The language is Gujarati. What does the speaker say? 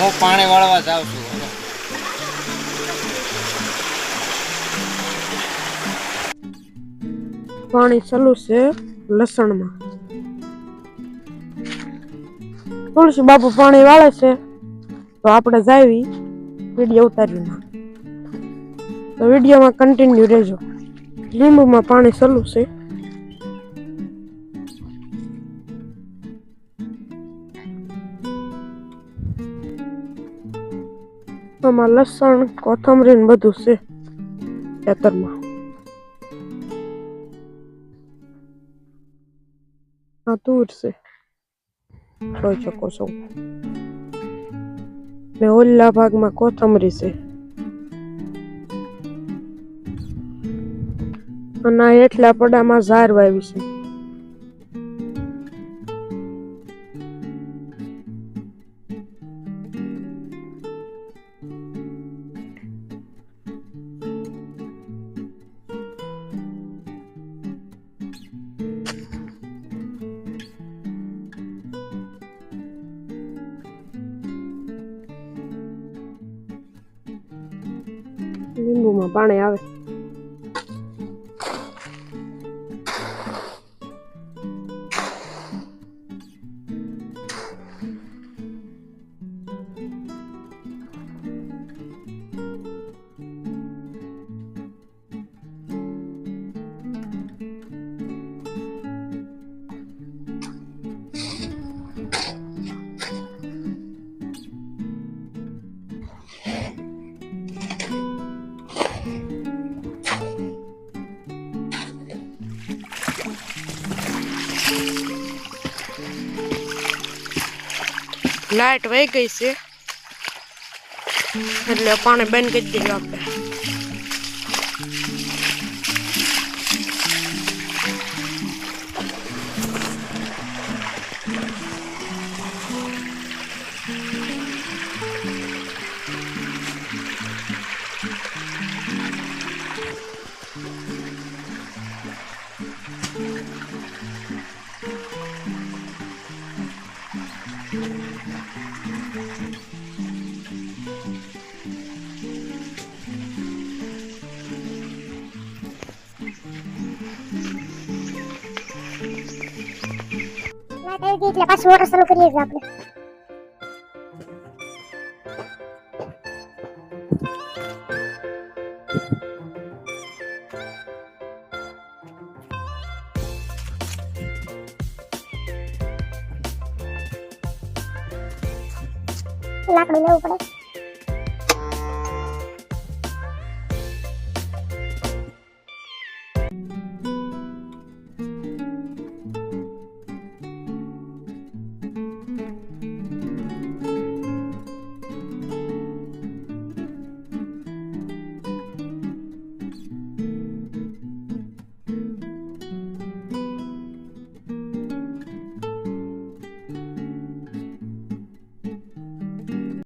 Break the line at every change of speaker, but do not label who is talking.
હું પાણી વાળવા જાઉં છું.
પાણી ચાલુ છે લસણમાં. તુલસી બાપુ પાણી વાળે છે, તો આપણે જાવી વીડિયો ઉતારી ના તો વિડીયોમાં કન્ટિન્યુ રહેજો. લીંબુમાં પાણી ચાલુ છે. આમાં લસણ, કોથમરી ને બધું છે ખેતરમાં. આ દૂર છે. જોઈ શકો છો. ને ઓલા ભાગમાં કોથમરી છે. અને આ એટલા પડામાં ઝાર વાવી છે. લીંબુમાં પાણી આવે. લાઈટ વહી ગઈ છે. એટલે પાણી બંધ કરી દીધું આપણે
Thank આવી ગઈ એટલે પાછું મોટર ચાલુ કરીએ છીએ આપણે લાકડું લેવું પડે